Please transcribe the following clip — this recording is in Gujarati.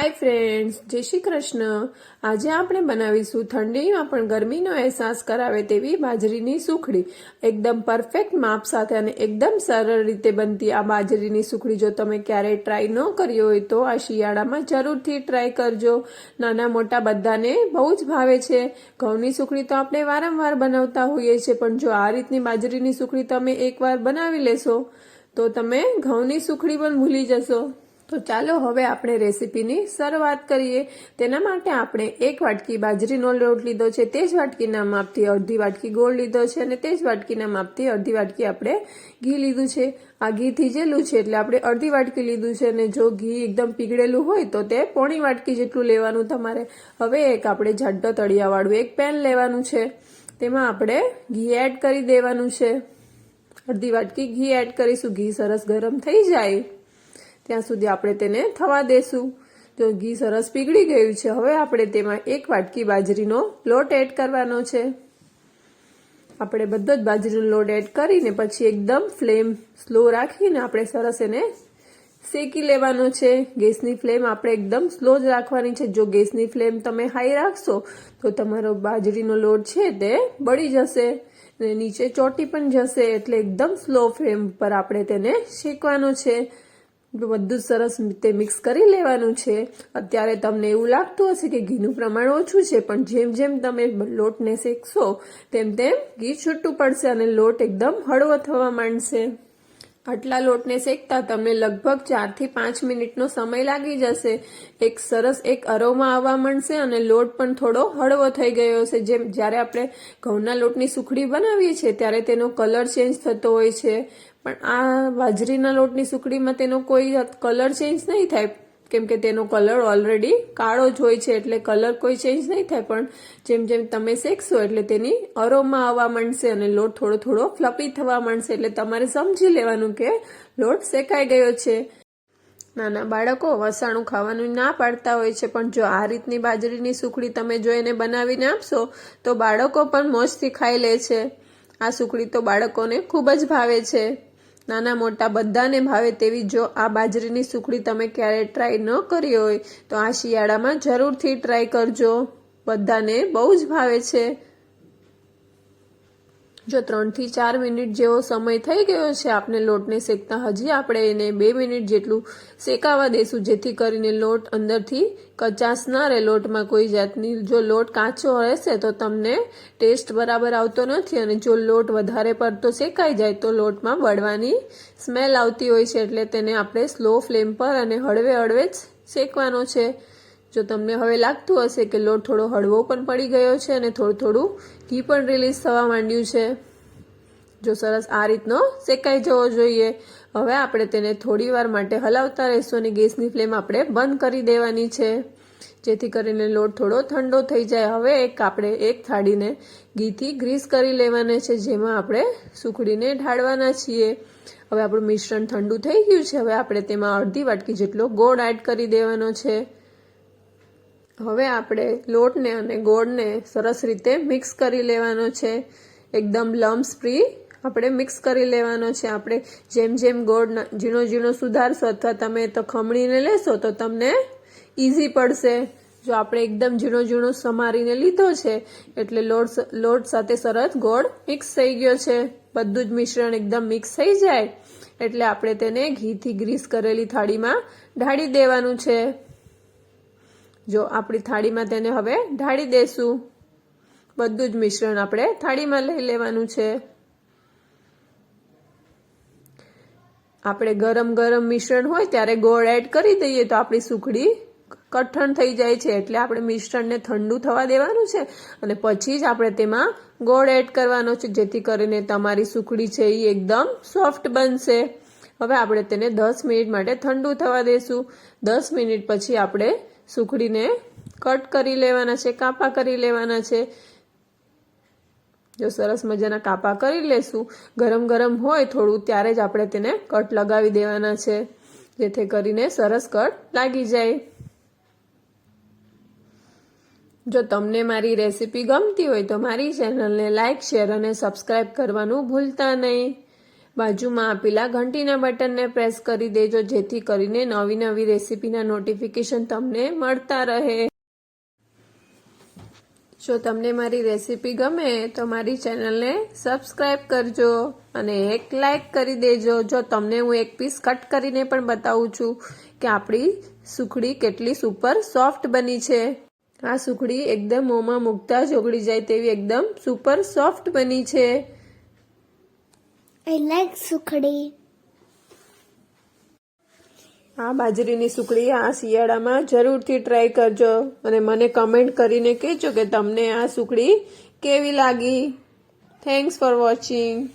હાય ફ્રેન્ડ્સ જય શ્રી કૃષ્ણ. આજે આપણે બનાવીશું ઠંડીમાં પણ ગરમીનો અહેસાસ કરાવે તેવી બાજરીની સુખડી. એકદમ પરફેક્ટ માપ સાથે અને એકદમ સરળ રીતે બનતી આ બાજરીની સુખડી જો તમે ક્યારેય ટ્રાય ન કરી હોય તો આ શિયાળામાં જરૂરથી ટ્રાય કરજો. નાના મોટા બધાને બહુ જ ભાવે છે. ઘઉંની સુખડી તો આપણે વારંવાર બનાવતા હોઈએ છીએ, પણ જો આ રીતની બાજરીની સુખડી તમે એકવાર બનાવી લેશો, તો તમે ઘઉંની સુખડી પણ ભૂલી જશો. તો ચાલો હવે આપણે રેસીપીની શરૂઆત કરીએ. તેના માટે આપણે એક વાટકી બાજરીનો લોટ લીધો છે, તે જ વાટકીના માપથી અડધી વાટકી ગોળ લીધો છે અને તે જ વાટકીના માપથી અડધી વાટકી આપણે ઘી લીધું છે. આ ઘી થીજેલું છે એટલે આપણે અડધી વાટકી લીધું છે અને જો ઘી એકદમ પીગળેલું હોય તો તે પોણી વાટકી જેટલું લેવાનું તમારે. હવે એક આપણે જાડો તળિયાવાળું એક પેન લેવાનું છે. તેમાં આપણે ઘી એડ કરી દેવાનું છે. અડધી વાટકી ઘી એડ કરીશું. ઘી સરસ ગરમ થઈ જાય. ત્યાં સુધી આપણે તેને થવા દેશું. તો ઘી સરસ પીગળી ગયું છે, હવે આપણે તેમાં એક વાટકી બાજરીનો લોટ એડ કરવાનો છે. આપણે બધો જ બાજરીનો લોટ એડ કરીને પછી એકદમ ફ્લેમ સ્લો રાખીને આપણે સરસ એને શેકી લેવાનો છે. ગેસની ફ્લેમ આપણે એકદમ સ્લો જ રાખવાની છે. જો ગેસની ફ્લેમ તમે હાઈ રાખશો, તો તમારો બાજરીનો લોટ છે તે બળી જશે અને નીચે ચોટી પણ જશે એટલે એકદમ સ્લો ફ્લેમ પર આપણે તેને શેકવાનો છે. બધું સરસ રીતે મિક્સ કરી લેવાનું છે. અત્યારે તમને એવું લાગતું હશે કે ઘીનું પ્રમાણ ઓછું છે, પણ જેમ જેમ તમે લોટને શેકશો, તેમ તેમ ઘી છૂટું પડશે અને લોટ એકદમ હળવો થવા માંડશે. આટલા લોટને શેકતા તમને લગભગ ચારથી પાંચ મિનિટનો સમય લાગી જશે. એક સરસ એક અરોમાં આવવા માંડશે અને લોટ પણ થોડો હળવો થઈ ગયો હશે. જેમ જ્યારે આપણે ઘઉંના લોટની સુખડી બનાવીએ છીએ, ત્યારે તેનો કલર ચેન્જ થતો હોય છે. પણ આ બાજરીના લોટની સુખડીમાં તેનો કોઈ કલર ચેન્જ નહીં થાય. કેમ કે તેનો કલર ઓલરેડી કાળો જ હોય છે એટલે કલર કોઈ ચેન્જ નહીં થાય, પણ જેમ જેમ તમે શેકશો એટલે તેની અરોમાં આવવા માંડશે અને લોટ થોડો થોડો ફ્લપી થવા માંડશે. એટલે તમારે સમજી લેવાનું કે લોટ શેકાઈ ગયો છે. નાના બાળકો વસાણું ખાવાનું ના પાડતા હોય છે, પણ જો આ રીતની બાજરીની સુખડી તમે જો એને બનાવીને આપશો, તો બાળકો પણ મોજથી ખાઈ લે છે. આ સુખડી તો બાળકોને ખૂબ જ ભાવે છે. નાના મોટા બધાને ભાવે તેવી જો આ બાજરીની સુખડી તમે ક્યારેય ટ્રાય ન કરી હોય, તો આ શિયાળામાં જરૂરથી ટ્રાય કરજો. બધાને બહુ જ ભાવે છે. જો ત્રણથી ચાર મિનિટ જેવો સમય થઈ ગયો છે આપણે લોટને શેકતા હજી આપણે એને બે મિનિટ જેટલું શેકાવા દઈશું જેથી કરીને લોટ અંદરથી કચાશ ના રહે લોટમાં કોઈ જાતની, જો લોટ કાચો રહેશે તો તમને ટેસ્ટ બરાબર આવતો નથી અને જો લોટ વધારે પડતો શેકાઈ જાય તો લોટમાં બળવાની સ્મેલ આવતી હોય છે, એટલે તેને આપણે સ્લો ફ્લેમ પર અને હળવે હળવે જ શેકવાનો છે. જો તમને હવે લાગતું હશે કે લોટ થોડો હળવો પણ પડી ગયો છે અને થોડું થોડું ઘી પણ રિલીઝ થવા માંડ્યું છે, જો સરસ આ રીતનો શેકાઈ જવો જોઈએ. હવે આપણે તેને થોડી વાર માટે હલાવતા રહીશું અને ગેસની ફ્લેમ આપણે બંધ કરી દેવાની છે. જેથી કરીને લોટ થોડો ઠંડો થઈ જાય. હવે એક આપણે એક થાળીને ઘીથી ગ્રીસ કરી લેવાના છે, જેમાં આપણે સુખડીને ઢાળવાના છીએ. હવે આપણું મિશ્રણ ઠંડુ થઈ ગયું છે. હવે આપણે તેમાં અડધી વાટકી જેટલો ગોળ એડ કરી દેવાનો છે. હવે આપણે લોટને અને ગોળને સરસ રીતે મિક્સ કરી લેવાનો છે. એકદમ લમ્સ ફ્રી આપણે મિક્સ કરી લેવાનો છે. આપણે જેમ જેમ ગોળ ઝીણો ઝીણો સુધારશો અથવા તમે તો ખમણીને લેશો તો તમને ઇઝી પડશે. જો આપણે એકદમ ઝીણો ઝીણો સમારીને લીધો છે, એટલે લોટ લોટ સાથે સરસ ગોળ મિક્સ થઈ ગયો છે. બધું જ મિશ્રણ એકદમ મિક્સ થઈ જાય, એટલે આપણે તેને ઘીથી ગ્રીસ કરેલી થાળીમાં ઢાળી દેવાનું છે. જો આપણી થાળીમાં તેને હવે ઢાળી દેશું. બધું જ મિશ્રણ આપણે થાળીમાં લઈ લેવાનું છે. આપણે ગરમ ગરમ મિશ્રણ હોય ત્યારે ગોળ એડ કરી દઈએ તો આપણી સુખડી કઠણ થઈ જાય છે. એટલે આપણે મિશ્રણને ઠંડુ થવા દેવાનું છે અને પછી જ આપણે તેમાં ગોળ એડ કરવાનો છે, જેથી કરીને તમારી સુખડી છે એ એકદમ સોફ્ટ બનશે. હવે આપણે તેને દસ મિનિટ માટે ઠંડુ થવા દઈશું દસ મિનિટ પછી આપણે સુખડીને કટ કરી લેવાના છે, કાપા કરી લેવાના છે. જો સરસ મજાના કાપા કરી લેશું, ગરમ ગરમ હોય થોડું, ત્યારે જ આપણે તેને કટ લગાવી દેવાના છે, જેથી કરીને સરસ કટ લાગી જાય. જો તમને મારી રેસીપી ગમતી હોય તો મારી ચેનલને લાઇક શેર અને સબસ્ક્રાઈબ કરવાનું ભૂલતા નહીં. બાજુમાં આપેલા ઘંટીના બટનને પ્રેસ કરી દેજો, જેથી કરીને નવી નવી રેસીપીના નોટિફિકેશન તમને મળતા રહે. જો તમને મારી રેસીપી ગમે, તો મારી ચેનલને સબસ્ક્રાઈબ કરજો અને એક લાઈક કરી દેજો. જો તમને હું એક પીસ કટ કરીને પણ બતાવું છું કે આપણી સુખડી કેટલી સુપર સોફ્ટ બની છે. આ સુખડી એકદમ મોંમાં મૂકતા જ ઓગળી જાય તેવી એકદમ સુપર સોફ્ટ બની છે. I like સુખડી. આ બાજરીની સુખડી આ શિયાળામાં જરૂરથી ટ્રાય કરજો અને મને કમેન્ટ કરીને કહેજો કે તમને આ સુખડી કેવી લાગી? Thanks for watching